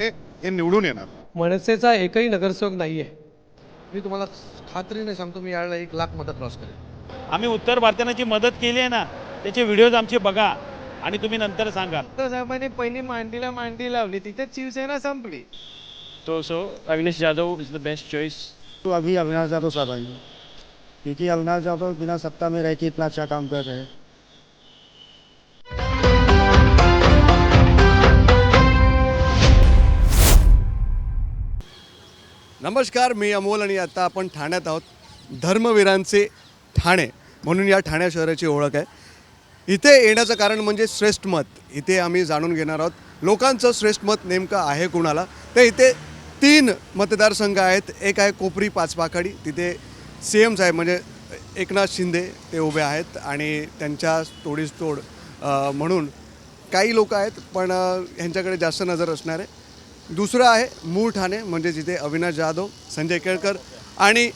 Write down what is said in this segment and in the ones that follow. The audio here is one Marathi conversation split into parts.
हे हे निवडून येणार. मनसेचा एकही नगरसेवक नाही आहे मी तुम्हाला खात्रीने सांगतो मी यावेळेला एक लाख मदत क्रॉस करेन आम्ही उत्तर भारताची मदत केली आहे ना त्याचे व्हिडिओज आमचे बघा आणि तुम्ही नंतर सांगा. तर साहेबांनी पहिली मांडीला मांडी लावली तिथे शिवसेना संपली. तो so Avinash Jadhav is the best choice तो अभी अविनाश यादव साहब आएंगे। क्योंकि अविनाश यादव बिना सत्ता में रह के इतना अच्छा काम कर रहे हैं। नमस्कार मी अमोल आणि आता आपण ठाण्यात आहोत. धर्मवीरांचे ठाणे म्हणून या ठाण्या शहराची ओळख आहे. इथे येण्याचं कारण म्हणजे श्रेष्ठ मत. इथे आम्ही जाणून घेणार आहोत. लोकांचं श्रेष्ठ मत नेमकं आहे कुणाला? तर इथे तीन मतदारसंघ आहेत. एक आहे कोपरी पाचपाखाडी तिथे सी एम साहेब म्हणजे एकनाथ शिंदे ते उभे आहेत आणि त्यांच्या तोडीस तोड म्हणून काही लोक आहेत पण ह्यांच्याकडे जास्त नजर असणार आहे. दुसरं आहे मूळ ठाणे म्हणजे जिथे अविनाश जाधव संजय केळकर आणि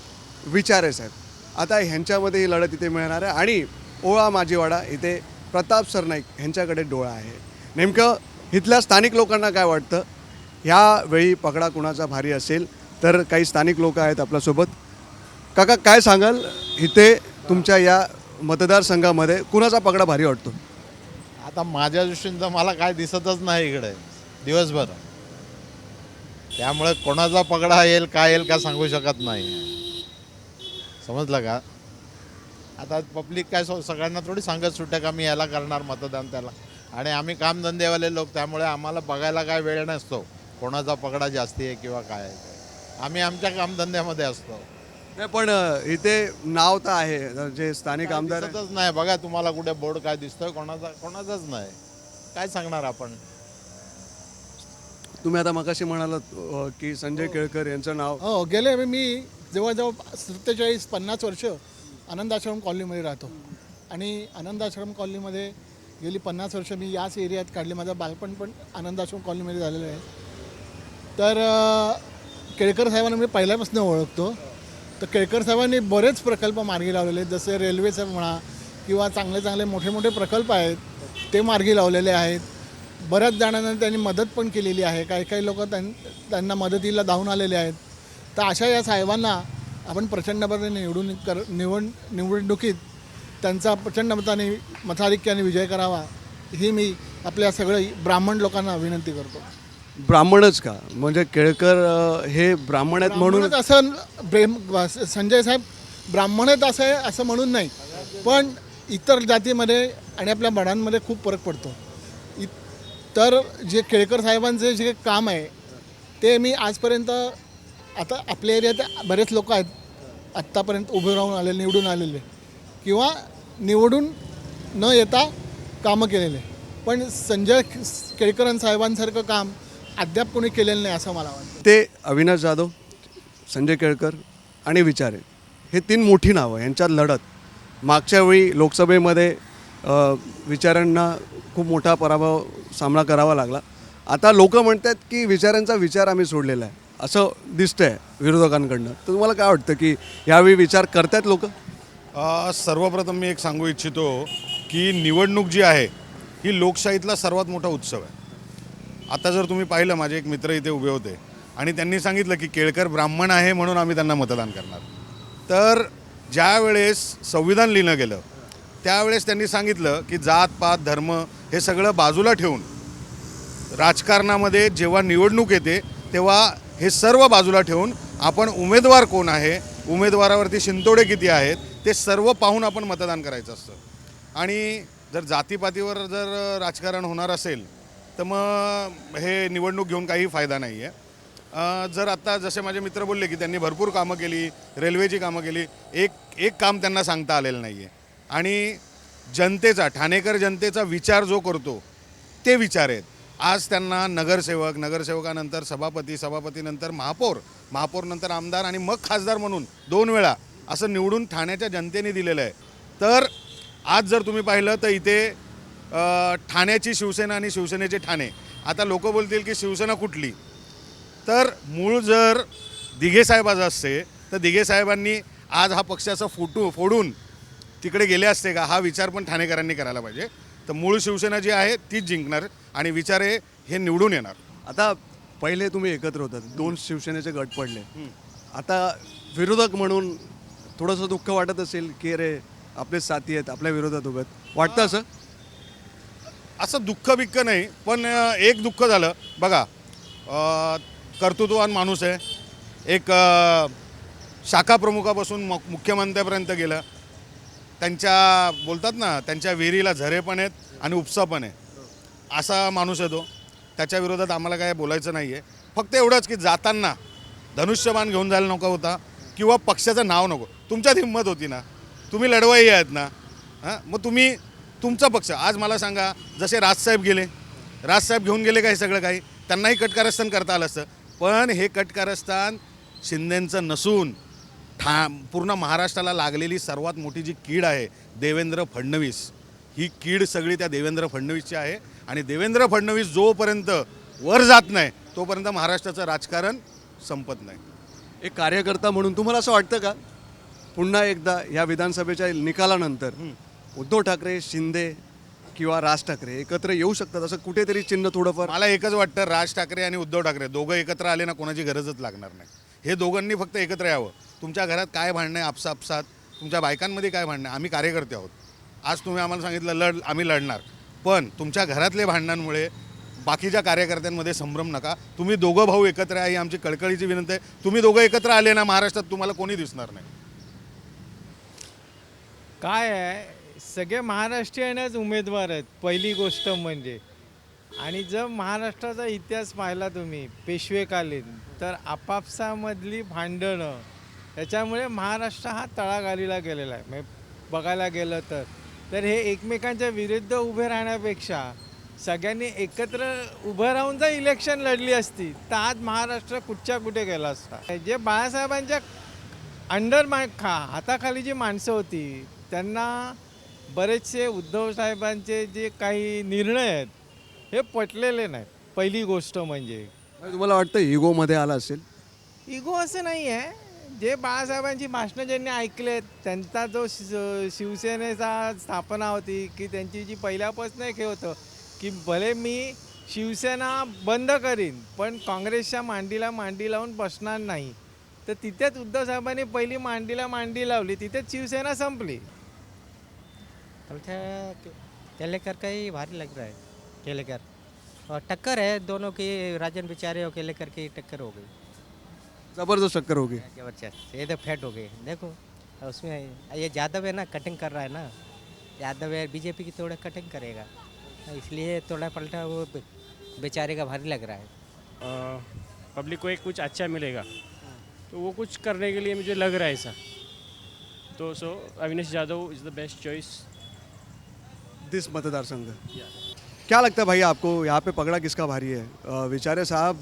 विचारे साहेब. आता ह्यांच्यामध्ये ही लढत इथे मिळणार आहे आणि ओळा माजीवाडा इथे प्रताप सरनाईक ह्यांच्याकडे डोळा आहे. नेमकं इथल्या स्थानिक लोकांना काय वाटतं? ह्यावेळी पकडा कुणाचा भारी असेल? तर काही स्थानिक लोक आहेत आपल्यासोबत. काका काय सांगाल? इथे तुमच्या या मतदारसंघामध्ये कुणाचा पगडा भारी वाटतो? आता माझ्या दृष्टीनं तर मला काय दिसतच नाही इकडे. दिवसभर. त्यामुळे कोणाचा पगडा येईल काय येईल का सांगू शकत नाही. समजलं का? आता पब्लिक काय सगळ्यांना थोडी सांगत सुट्ट्या का मी याला करणार मतदान त्याला. आणि आम्ही कामधंदेवाले लोक त्यामुळे आम्हाला बघायला काय वेळ नसतो. कोणाचा पगडा जास्ती आहे किंवा काय आहे. आम्ही आमच्या कामधंद्यामध्ये असतो. नाही पण इथे नाव तर आहे. जे स्थानिक आमदार. दिसतच नाही. बघा तुम्हाला कुठे बोर्ड काय दिसतोय कोणाचा कोणाचाच नाही. काय सांगणार आपण? तुम्ही आता मगाशी म्हणालात अ, की संजय केळकर यांचं नाव हो गेले मी जवळजवळ सत्तेचाळीस पन्नास वर्ष आनंद आश्रम कॉलनीमध्ये राहतो. आणि आनंद आश्रम कॉलनीमध्ये गेली पन्नास वर्ष मी याच एरियात काढले. माझं बालपण पण आनंद आश्रम कॉलनीमध्ये झालेलं आहे. तर अ, केळकर साहेबांना मी पहिल्यापासून ओळखतो. तर केळकर साहेबांनी बरेच प्रकल्प मार्गी लावलेले आहेत. जसे रेल्वेचं म्हणा किंवा चांगले चांगले मोठे मोठे प्रकल्प आहेत ते मार्गी लावलेले आहेत. बऱ्याच जणांना त्यांनी मदत पण केलेली आहे. काही काही लोक त्यांना मदतीला धावून आलेले आहेत. तर अशा या साहेबांना आपण प्रचंड मताने निवडून कर निवड निवडणुकीत त्यांचा प्रचंड मताने मताधिक्याने विजय करावा ही मी आपल्या सगळे ब्राह्मण लोकांना विनंती करतो. ब्राह्मणच का? म्हणजे केळकर हे ब्राह्मण आहेत म्हणून असं प्रेम संजय साहेब ब्राह्मणच असं आहे असं म्हणून नाही. पण इतर जातीमध्ये आणि आपल्या बडांमध्ये खूप फरक पडतो. तर जे केळकर साहेबांचे जे काम आहे ते मी आजपर्यंत आता आपल्या एरियात बरेच लोक आहेत आत्तापर्यंत उभे राहून आलेले निवडून आलेले. किंवा निवडून न येता कामं केलेले. पण संजय केळकरन साहेबांसारखं काम अद्याप कोणी केलेलं नाही असं मला वाटतं. ते अविनाश जाधव संजय केळकर आणि विचारे हे तीन मोठी नावं यांच्यात लढत. मागच्या वेळी लोकसभेमध्ये विचारांना खूप मोठा पराभव सामना करावा लागला. आता लोक म्हणतात की विचारांचा विचार आम्ही सोडलेला आहे. असं दिसतंय विरोधकांकडनं. तर तुम्हाला काय वाटतं की यावेळी विचार करतायत लोक? सर्वप्रथम मी एक सांगू इच्छितो की निवडणूक जी आहे ही लोकशाहीतला सर्वात मोठा उत्सव आहे. आता जर तुम्ही पाहिलं माझे एक मित्र इथे उभे होते आणि त्यांनी सांगितलं की केळकर ब्राह्मण आहे म्हणून आम्ही त्यांना मतदान करणार. तर ज्या वेळेस संविधान लिहिलं गेलं त्यावेळेस त्यांनी सांगितलं की जात पात धर्म हे सगळं बाजूला ठेवून राजकारणामध्ये जेव्हा निवडणूक येते तेव्हा हे सर्व बाजूला ठेवून आपण उमेदवार कोण आहे उमेदवारावरती शिंतोडे किती आहेत ते सर्व पाहून आपण मतदान करायचं असतं. आणि जर जातीपातीवर जर राजकारण होणार असेल तर मग हे निवडणूक घेऊन काही फायदा नाही आहे. जर आता जसे माझे मित्र बोलले की त्यांनी भरपूर कामं केली रेल्वेची कामं केली एक एक काम त्यांना सांगता आलेलं नाही आहे. आणि जनतेचा ठाणेकर जनतेचा विचार जो करतो ते विचार आहेत. आज त्यांना नगरसेवक नगरसेवकानंतर सभापती सभापतीनंतर महापौर महापौरनंतर आमदार आणि मग खासदार म्हणून दोन वेळा असं निवडून ठाण्याच्या जनतेने दिलेलं आहे. तर आज जर तुम्ही पाहिलं तर इथे ठाण्याची शिवसेना आणि शिवसेनेचे ठाणे. आता लोक बोलतील की शिवसेना कुठली? तर मूळ जर दिघेसाहेबाचं असते तर दिघेसाहेबांनी आज हा पक्षाचा फुटू फोडून तिकडे गेले असते का हा विचार पण ठाणेकरांनी करायला पाहिजे. तर मूळ शिवसेना जी आहे तीच जिंकणार आणि विचारे हे निवडून येणार. आता पहिले तुम्ही एकत्र होतात दोन शिवसेनेचे गट पडले. आता विरोधक म्हणून थोडंसं दुःख वाटत असेल की रे आपले साथी आहेत आपल्या विरोधात उभे आहेत. वाटतं असं? असं दुःख बिक्क नाही पण एक दुःख झालं. बघा कर्तृत्ववान माणूस आहे. एक शाखा प्रमुखापासून मु मुख्यमंत्र्यापर्यंत गेलं. त्यांच्या बोलतात ना त्यांच्या विहिरीला झरे पण आहेत आणि उपसा पण आहे. असा माणूस आहे तो. त्याच्या विरोधात आम्हाला काय बोलायचं नाही आहे फक्त एवढंच की जाताना धनुष्यबाण घेऊन जायला नको होता किंवा पक्षाचं नाव नको. तुमच्यात हिंमत होती ना. तुम्ही लढवाई आहेत ना. हां? मग तुम्ही तुमचा पक्ष. आज मला सांगा जसे राजसाहेब गेले. राजसाहेब घेऊन गेले काय सगळं काही? त्यांनाही कटकारस्थान करता आलं असतं. पण हे कटकारस्थान शिंदेंचं नसून ठा पूर्ण महाराष्ट्राला लागलेली सर्वात मोठी जी कीड आहे देवेंद्र फडणवीस. ही कीड सगळी त्या देवेंद्र फडणवीसची आहे आणि देवेंद्र फडणवीस जोपर्यंत वर जात नाही तोपर्यंत महाराष्ट्राचं राजकारण संपत नाही. एक कार्यकर्ता म्हणून तुम्हाला असं वाटतं का? पुन्हा एकदा या विधानसभेच्या निकालानंतर उद्धव ठाकरे शिंदे किंवा राज ठाकरे एकत्र येऊ शकतात असं कुठेतरी चिन्ह थोडंफार? मला एकच वाटतं राज ठाकरे आणि उद्धव ठाकरे दोघं एकत्र आले ना कोणाची गरजच लागणार नाही. हे दोघांनी फक्त एकत्र यावं. तुमच्या घरात काय भांडणं आहे आपसापसात तुमच्या बायकांमध्ये काय भांडणं आहे? आम्ही कार्यकर्ते आहोत. आज तुम्ही आम्हाला सांगितलं लढ आम्ही लढणार. पण तुमच्या घरातले भांडणांमुळे बाकीच्या कार्यकर्त्यांमध्ये संभ्रम नका. तुम्ही दोघं भाऊ एकत्र आहे ही आमची कळकळीची विनंती आहे. तुम्ही दोघं एकत्र आले ना महाराष्ट्रात तुम्हाला कोणी दिसणार नाही. काय आहे? सगळे महाराष्ट्रीयनच उमेदवार आहेत पहिली गोष्ट म्हणजे. आणि जर महाराष्ट्राचा इतिहास पाहिला तुम्ही पेशवेकालीन तर आपापसामधली भांडणं त्याच्यामुळे महाराष्ट्र हा तळागालीला गेलेला आहे. म्हणजे बघायला गेलं तर. तर हे एकमेकांच्या विरुद्ध उभे राहण्यापेक्षा सगळ्यांनी एकत्र उभं राहून जर इलेक्शन लढली असती तर आज महाराष्ट्र कुठच्या कुठे गेला असता? जे बाळासाहेबांच्या अंडर मा खा हाताखाली जी माणसं होती त्यांना बरेचसे उद्धव साहेबांचे जे काही निर्णय आहेत हे पटलेले नाहीत. पहिली गोष्ट म्हणजे. तुम्हाला वाटतं इगोमध्ये आला असेल? इगो असं नाही आहे जे बाळासाहेबांची भाषणं ज्यांनी ऐकले त्यांचा जो शि- शिवसेनेचा स्थापना होती की त्यांची जी पहिल्यापासून एक हे होतं की भले मी शिवसेना बंद करीन पण काँग्रेसच्या मांडीला मांडी लावून बसणार नाही. तर तिथेच उद्धव साहेबांनी पहिली मांडीला मांडी लावली तिथेच शिवसेना संपली. केलेकर का ही भारी लग रहा है केलेकर. और टक्कर है दोनों की राजन बिचारे और केलेकर की टक्कर हो गई. ज़बरदस्त टक्कर होगी ज़बरदस्त ये तो फैट हो गई देखो उसमें ये यादव है ना कटिंग कर रहा है ना। यादव है बीजेपी की थोड़ा कटिंग करेगा। इसलिए थोड़ा पलटा वो बेचारे का भारी लग रहा है। पब्लिक को एक कुछ अच्छा मिलेगा। तो वो कुछ करने के लिए मुझे लग रहा है ऐसा। तो so Avinash Yadav is the best choice this मतदार संघ। क्या लगता है भाई आपको यहाँ पे पगड़ा किसका भारी है? अ, विचारे साहब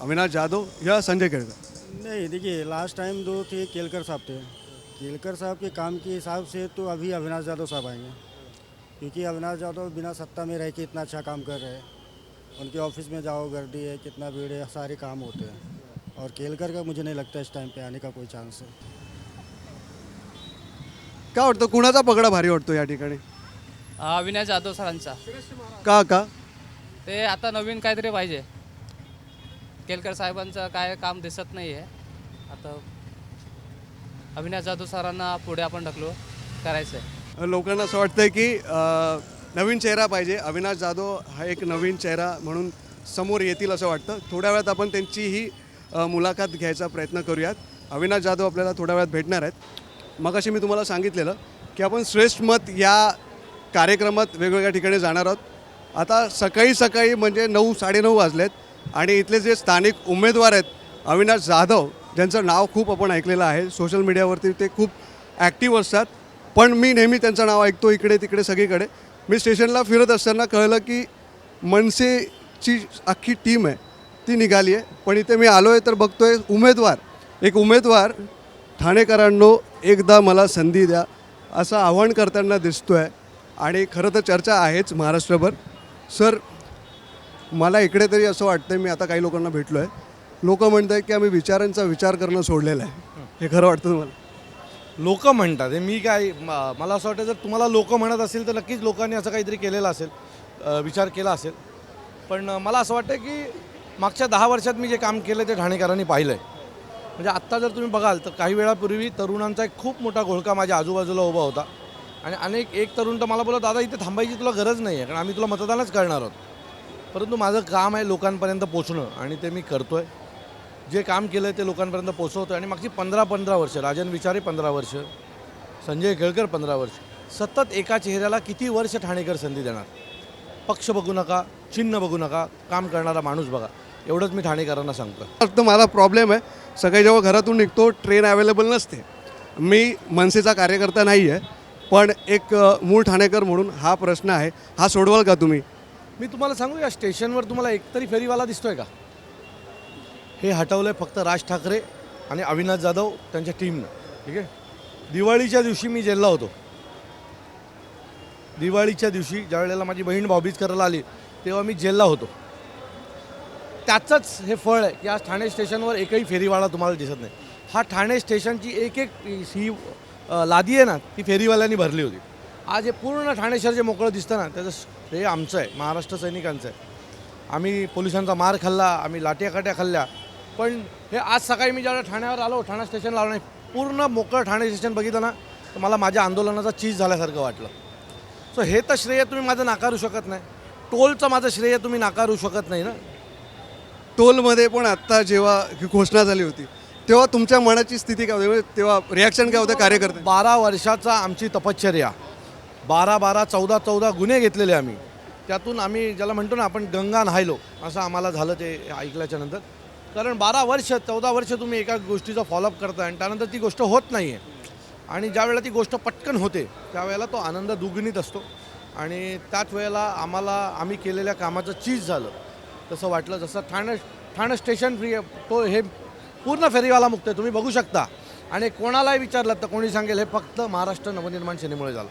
अविनाश यादव या संजय केड़कर नहीं देखिए लास्ट टाइम दो थे केलकर साहब थे। केलकर साहब के काम के हिसाब से तो अभी अविनाश यादव साहब आएंगे। क्योंकि अविनाश यादव बिना सत्ता में रह के इतना अच्छा काम कर रहे हैं। उनके ऑफिस में जाओ गर्दी है कितना भीड़ है सारे काम होते हैं। और केलकर का मुझे नहीं लगता इस टाइम पे आने का कोई चांस है। काय वाटतं कुणाचा पगडा भारी वाटतो या ठिकाणी? अविनाश जाधव सरांचा. का का? ते आता नवीन काहीतरी पाहिजे. केलकर साहेबांचं काय काम दिसत नाही आहे आता अविनाश जाधव सरांना पुढे आपण ढकलू. करायचं आहे लोकांना असं वाटतंय की नवीन चेहरा पाहिजे. अविनाश जाधव हा एक नवीन चेहरा म्हणून समोर येतील असं वाटतं. थोड्या वेळात आपण त्यांची ही मुलाखत घ्यायचा प्रयत्न करूयात. अविनाश जाधव आपल्याला थोड्या वेळात भेटणार आहेत. मगाशी मी तुम्हाला सांगितलेलं की आपण श्रेष्ठ मत या कार्यक्रमात वेगवेगळ्या ठिकाणी जाणार आहोत. आता सकाळी सकाळी म्हणजे नऊ साडेनऊ वाजलेत. आणि इथले जे स्थानिक उमेदवार आहेत अविनाश जाधव ज्यांचं नाव खूप आपण ऐकलेलं आहे सोशल मीडियावरती ते खूप ॲक्टिव्ह असतात. पण मी नेहमी त्यांचं नाव ऐकतो इकडे तिकडे सगळीकडे. मी स्टेशनला फिरत असताना कळलं की मनसेची अख्खी टीम आहे ती निघाली आहे. पण इथे मी आलो आहे तर बघतो आहे उमेदवार. एक उमेदवार ठाणेकरांनो एकदा मला संधी द्या असं आव्हान करताना दिसतो आहे आणि खरं तर चर्चा आहेच महाराष्ट्रभर. सर मला इकडे तरी असं वाटतं मी आता काही लोकांना भेटलो आहे लोक म्हणत आहेत की आम्ही विचारांचा विचार करणं सोडलेलं आहे. हे खरं वाटतं तुम्हाला? लोक म्हणतात. हे मी काय म- मला असं वाटतं जर तुम्हाला लोक म्हणत असेल तर नक्कीच लोकांनी असं काहीतरी केलेलं असेल अ, विचार केला असेल. पण अ, मला असं वाटतं की मागच्या दहा वर्षात मी जे काम केलं ते ठाणेकरांनी पाहिलं आहे म्हणजे आत्ता जर तुम्ही बघाल तर काही वेळापूर्वी तरुणांचा एक खूप मोठा घोळका माझ्या आजूबाजूला उभा होता. आणि अनेक एक तरुण तर मला बोला दादा इथे थांबायची तुला गरज नाही आहे कारण आम्ही तुला मतदानच करणार आहोत. परंतु माझं काम आहे लोकांपर्यंत पोचणं आणि ते मी करतो आहे जे काम केलं आहे ते लोकांपर्यंत पोचवतो आणि मागची पंधरा पंधरा वर्ष राजन विचारे पंधरा वर्ष संजय केळकर पंधरा वर्ष सतत एका चेहऱ्याला किती वर्ष ठाणेकर संधी देणार? पक्ष बघू नका चिन्ह बघू नका काम करणारा माणूस बघा. एवढंच मी ठाणेकरांना सांगतो फक्त मला प्रॉब्लेम आहे. सकाळी जेव्हा घरातून निघतो ट्रेन अवेलेबल नसते. मी मनसेचा कार्यकर्ता नाही आहे पण एक मूळ ठाणेकर म्हणून हा प्रश्न आहे. हा सोडवाल का तुम्ही? मी तुम्हाला सांगू या स्टेशनवर तुम्हाला एकतरी फेरीवाला दिसतोय का? हे हटवलं आहे फक्त राज ठाकरे आणि अविनाश जाधव त्यांच्या टीमनं ठीक आहे? दिवाळीच्या दिवशी मी जेलला होतो. दिवाळीच्या दिवशी ज्या वेळेला माझी बहीण भाऊबीज करायला आली तेव्हा मी जेलला होतो. त्याचंच हे फळ आहे की आज ठाणे स्टेशनवर एकही फेरीवाला तुम्हाला दिसत नाही. हा ठाणे स्टेशनची एक एक ही लादी आहे ना ती फेरीवाल्यांनी भरली होती. आज हे पूर्ण ठाणे शहर जे मोकळं दिसतं ना त्याचं श्रेय आमचं आहे महाराष्ट्र सैनिकांचं आहे. आम्ही पोलिसांचा मार खाल्ला आम्ही लाट्याकाट्या खाल्ल्या. पण हे आज सकाळी मी ज्यावेळेला ठाण्यावर आलो ठाणा स्टेशनला आलो नाही पूर्ण मोकळं ठाणे स्टेशन बघितलं ना तर मला माझ्या आंदोलनाचा चीज झाल्यासारखं वाटलं. सो हे तर श्रेय तुम्ही माझं नाकारू शकत नाही. टोलचं माझं श्रेय तुम्ही नाकारू शकत नाही ना. टोलमध्ये पण आत्ता जेव्हा ही घोषणा झाली होती तेव्हा तुमच्या मनाची स्थिती काय होती? तेव्हा रिॲक्शन काय होतं कार्यकर्ते? बारा वर्षाचा आमची तपश्चर्या. बारा बारा चौदा चौदा गुन्हे घेतलेले आम्ही. त्यातून आम्ही ज्याला म्हणतो ना आपण गंगा न्हायलो असं आम्हाला झालं ते ऐकल्याच्या नंतर. कारण बारा वर्ष चौदा वर्ष तुम्ही एका गोष्टीचा फॉलोअप करताय आणि त्यानंतर ती गोष्ट होत नाही आहे आणि ज्यावेळेला ती गोष्ट पटकन होते त्यावेळेला तो आनंद दुगणीत असतो. आणि त्याच वेळेला आम्हाला आम्ही केलेल्या कामाचं चीज झालं. तसं वाटलं जसं ठाणे ठाणे स्टेशन फ्री तो हे पूर्ण फेरीवाला मुक्त आहे तुम्ही बघू शकता. आणि कोणालाही विचारलं तर कोणी सांगेल हे फक्त महाराष्ट्र नवनिर्माण सेनेमुळे झालं.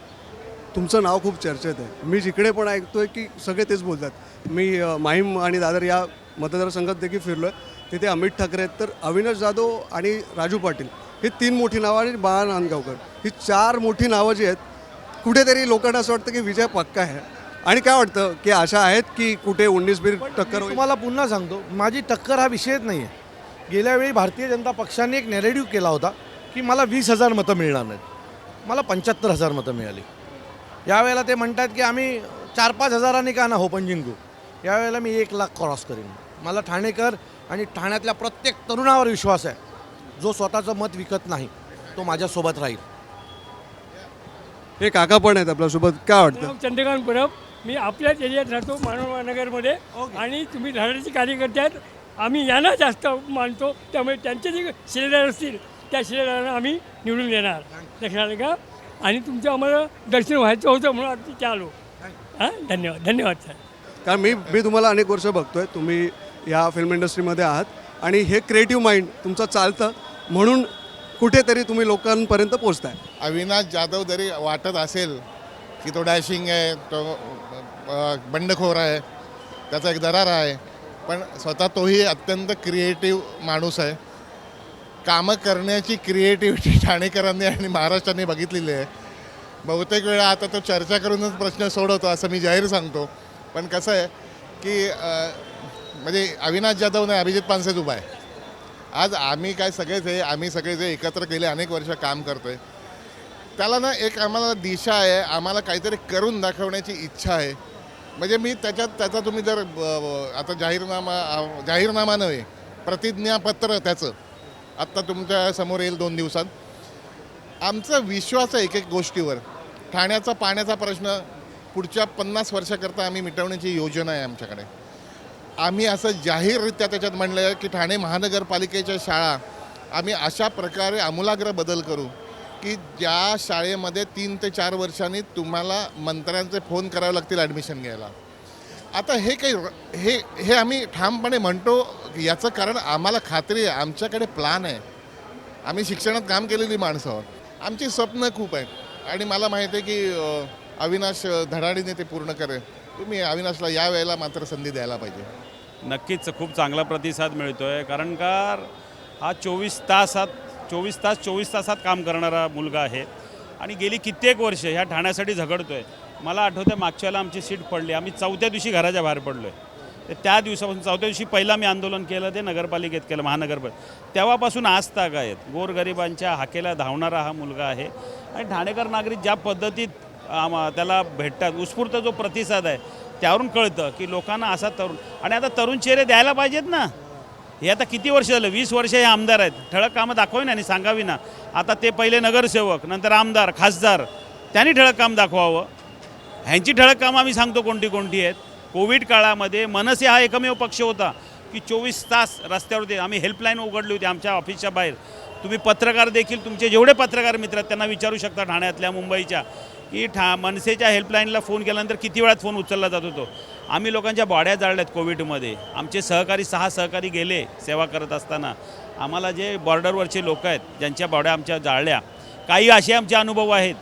तुमचं नाव खूप चर्चेत आहे. मी जिकडे पण ऐकतोय की सगळे तेच बोलतात. मी माहीम आणि दादर या मतदारसंघात देखील फिरलो आहे तिथे अमित ठाकरे आहेत. तर अविनाश जाधव आणि राजू पाटील ही तीन मोठी नावं आणि बाळा नांदगावकर. ही चार मोठी नावं जी आहेत कुठेतरी लोकांना असं वाटतं की विजय पक्का आहे. आणि काय वाटतं की आशा आहेत की कुठे उन्नीस बीर टक्कर तुम्हाला पुन्हा सांगतो माझी टक्कर हा विषयच नाही आहे गेल्या वेळी भारतीय जनता पक्षाने एक नेरेटिव्ह केला होता की मला वीस हजार मतं मिळणार नाहीत. मला पंच्याहत्तर हजार मतं मिळाली. यावेळेला ते म्हणतात की आम्ही चार पाच हजारांनी का ना हो पण जिंकू. यावेळेला मी एक लाख क्रॉस करीन. मला ठाणेकर आणि ठाण्यातल्या प्रत्येक तरुणावर विश्वास आहे. जो स्वतःचं मत विकत नाही तो माझ्यासोबत राहील. हे काका पण आहेत आपल्यासोबत. काय वाटतं? चंद्रकांत परब. मी आपल्याच एरियात राहतो मानव नगरमध्ये आणि तुम्ही धडाडीचे कार्यकर्ते आहेत. आम्ही यांना जास्त मानतो. त्यामुळे त्यांचे जे शिलेदार असतील त्या शिलेदारांना आम्ही निवडून देणार. लक्षात आलं का आणि तुमचं आम्हाला दर्शन व्हायचं होतं म्हणून आम्ही तिथे आलो. हां धन्यवाद धन्यवाद सर. कारण मी मी तुम्हाला अनेक वर्ष बघतोय तुम्ही या फिल्म इंडस्ट्रीमध्ये आहात. आणि हे क्रिएटिव्ह माइंड तुमचं चालतं म्हणून कुठेतरी तुम्ही लोकांपर्यंत पोहोचताय. अविनाश जाधव जरी वाटत असेल की तो डॅशिंग आहे तो अ, बंडखोर आहे त्याचा एक दरार आहे पण स्वतः तोही अत्यंत क्रिएटिव्ह माणूस आहे. कामं करण्याची क्रिएटिव्हिटी ठाणेकरांनी आणि महाराष्ट्राने बघितलेली आहे. बहुतेक वेळा आता तो चर्चा करूनच प्रश्न सोडवतो असं मी जाहीर सांगतो. पण कसं आहे की म्हणजे अविनाश जाधव नाही अभिजित पानसेच उभा आहे. आज आम्ही काय सगळेच आहे आम्ही सगळे जे एकत्र गेले अनेक वर्ष काम करतोय. त्याला ना एक आम्हाला दिशा आहे आम्हाला काहीतरी करून दाखवण्याची इच्छा आहे. म्हणजे मी त्याच्यात त्याचा तुम्ही जर ब- आता जाहीरनामा जाहीरनामा नव्हे प्रतिज्ञापत्र त्याचं. आत्ता तुमच्यासमोर येईल दोन दिवसात. आमचा विश्वास आहे एक एक गोष्टीवर. ठाण्याचा पाण्याचा प्रश्न पुढच्या पन्नास वर्षाकरता आम्ही मिटवण्याची योजना आहे आमच्याकडे. आम्ही असं जाहीररित्या त्याच्यात म्हणलं आहे की ठाणे महानगरपालिकेच्या शाळा आम्ही अशा प्रकारे आमूलाग्र बदल करू की ज्या शाळेमध्ये तीन ते चार वर्षांनी तुम्हाला मंत्र्यांचे फोन करावे लागतील ॲडमिशन घ्यायला. आता हे काही हे हे आम्ही ठामपणे म्हणतो याचं कारण आम्हाला खात्री आहे आमच्याकडे प्लान आहे. आम्ही शिक्षणात काम केलेली माणसं आहोत. आमची स्वप्न खूप आहेत. आणि मला माहिती आहे की अविनाश धडाडीने ते पूर्ण करेल. तुम्ही अविनाशला या वेळेला मात्र संधी द्यायला पाहिजे. नक्कीच खूप चांगला प्रतिसाद मिळतो आहे कारण का हा चोवीस तासात चोवीस तास चोवीस तासात काम करणारा मुलगा आहे. आणि गेली कित्येक वर्ष ह्या ठाण्यासाठी झगडतो आहे मला आठवतं मागच्या वेळेला आमची सीट पडली. आम्ही चौथ्या दिवशी घराच्या बाहेर पडलो आहे तर त्या दिवसापासून चौथ्या दिवशी पहिला मी आंदोलन केलं ते नगरपालिकेत केलं महानगरपालिका तेव्हापासून आज ताग आहेत. गोरगरिबांच्या हाकेला धावणारा हा मुलगा आहे. आणि ठाणेकर नागरिक ज्या पद्धतीत आम- त्याला भेटतात उत्स्फूर्त जो प्रतिसाद आहे त्यावरून कळतं की लोकांना असा तरुण आणि आता तरुण चेहरे द्यायला पाहिजेत ना. हे आता किती वर्ष झालं? वीस वर्ष हे आमदार आहेत. ठळक कामं दाखवावी ना आणि सांगावी ना. आता ते पहिले नगरसेवक नंतर आमदार खासदार त्यांनी ठळक काम दाखवावं. ह्यांची ठळक कामं आम्ही सांगतो कोणती कोणती आहेत. कोविड काळामध्ये मनसे हा एकमेव पक्ष होता की चोवीस तास रस्त्यावर होते. आम्ही हेल्पलाईन उघडली होती आमच्या ऑफिसच्या बाहेर. तुम्ही पत्रकार देखील तुमचे जेवढे पत्रकार मित्र आहेत त्यांना विचारू शकता ठाण्यातल्या मुंबईच्या की ठा मनसेच्या हेल्पलाईनला फोन केल्यानंतर किती वेळात फोन उचलला जात होतो. आम्ही लोकांच्या बॉड्या जाळल्यात कोविडमध्ये. आमचे सहकारी सहा सहकारी गेले सेवा करत असताना. आम्हाला जे बॉर्डरवरचे लोक आहेत ज्यांच्या बॉड्या आमच्या जाळल्या. काही असे आमचे अनुभव आहेत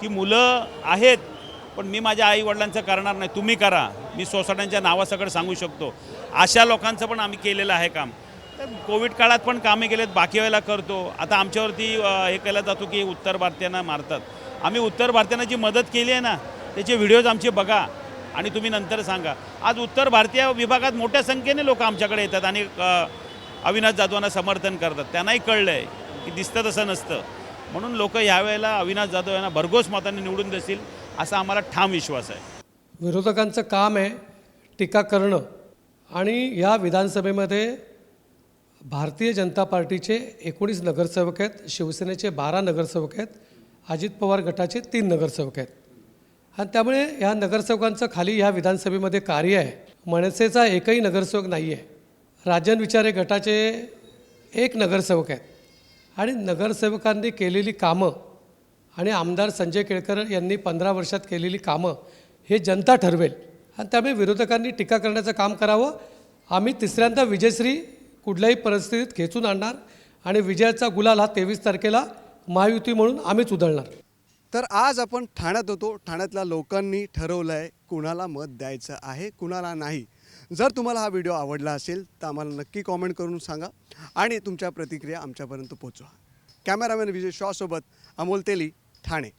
की मुलं आहेत पण मी माझ्या आईवडिलांचं करणार नाही. तुम्ही करा. मी सोसायट्यांच्या नावासकट सांगू शकतो. अशा लोकांचं पण आम्ही केलेलं आहे काम. तर कोविड काळात पण कामे केलेत बाकी वेळेला करतो. आता आमच्यावरती हे केला जातो की उत्तर भारतीयांना मारतात. आम्ही उत्तर भारतीयांना जी मदत केली आहे ना त्याचे व्हिडिओज आमचे बघा आणि तुम्ही नंतर सांगा. आज उत्तर भारतीय विभागात मोठ्या संख्येने लोक आमच्याकडे येतात आणि अविनाश जाधवांना समर्थन करतात. त्यांनाही कळलं आहे की दिसतं तसं नसतं. म्हणून लोक ह्यावेळेला अविनाश जाधव यांना भरघोस मताने निवडून देतील. असा आम्हाला ठाम विश्वास आहे. विरोधकांचं काम आहे टीका करणं. आणि या विधानसभेमध्ये भारतीय जनता पार्टीचे एकोणीस नगरसेवक आहेत शिवसेनेचे बारा नगरसेवक आहेत अजित पवार गटाचे तीन नगरसेवक आहेत. आणि त्यामुळे ह्या नगरसेवकांचं खाली ह्या विधानसभेमध्ये कार्य आहे. मनसेचा एकही नगरसेवक नाही आहे राजन विचारे गटाचे एक नगरसेवक आहेत. आणि नगरसेवकांनी केलेली कामं आणि आमदार संजय केळकर यांनी पंधरा वर्षात केलेली कामं हे जनता ठरवेल. आणि त्यामुळे विरोधकांनी टीका करण्याचं काम करावं. आम्ही तिसऱ्यांदा विजयश्री कुठल्याही परिस्थितीत खेचून आणणार आणि विजयाचा गुलाल हा तेवीस तारखेला महायुती म्हणून आम्हीच उधळणार. तर आज आपण ठाण्यात होतो. ठाण्यातल्या लोकांनी ठरवलं आहे कुणाला मत द्यायचं आहे कुणाला नाही. जर तुम्हाला हा व्हिडिओ आवडला असेल तर आम्हाला नक्की कॉमेंट करून सांगा आणि तुमच्या प्रतिक्रिया आमच्यापर्यंत पोचवा. कॅमेरामॅन विजय शॉसोबत अमोल तेली. ठाणे.